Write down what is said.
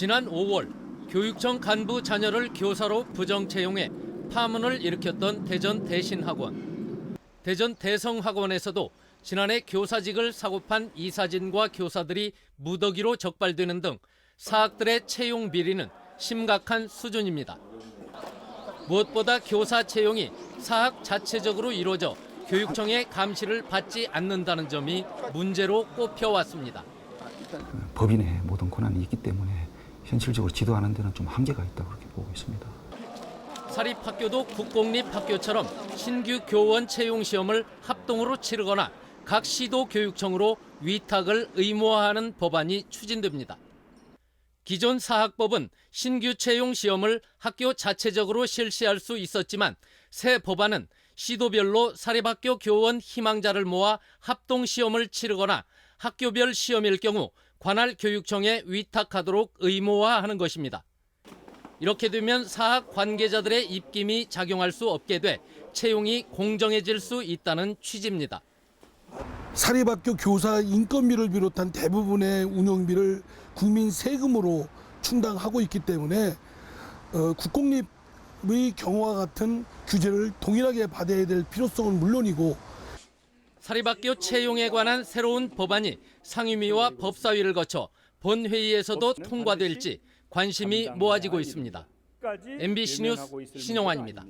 지난 5월 교육청 간부 자녀를 교사로 부정 채용해 파문을 일으켰던 대전 대신학원. 대전 대성학원에서도 지난해 교사직을 사고판 이사진과 교사들이 무더기로 적발되는 등 사학들의 채용 비리는 심각한 수준입니다. 무엇보다 교사 채용이 사학 자체적으로 이루어져 교육청의 감시를 받지 않는다는 점이 문제로 꼽혀왔습니다. 법인의 모든 권한이 있기 때문에 현실적으로 지도하는 데는 좀 한계가 있다고 그렇게 보고 있습니다. 사립학교도 국공립학교처럼 신규 교원 채용 시험을 합동으로 치르거나 각 시도 교육청으로 위탁을 의무화하는 법안이 추진됩니다. 기존 사학법은 신규 채용 시험을 학교 자체적으로 실시할 수 있었지만 새 법안은 시도별로 사립학교 교원 희망자를 모아 합동 시험을 치르거나 학교별 시험일 경우 관할 교육청에 위탁하도록 의무화하는 것입니다. 이렇게 되면 사학 관계자들의 입김이 작용할 수 없게 돼 채용이 공정해질 수 있다는 취지입니다. 사립학교 교사 인건비를 비롯한 대부분의 운영비를 국민 세금으로 충당하고 있기 때문에 어, 국공립의 경우와 같은 규제를 동일하게 받아야 될 필요성은 물론이고 사립학교 채용에 관한 새로운 법안이 상임위와 법사위를 거쳐 본회의에서도 통과될지 관심이 모아지고 있습니다. MBC 뉴스 신영환입니다.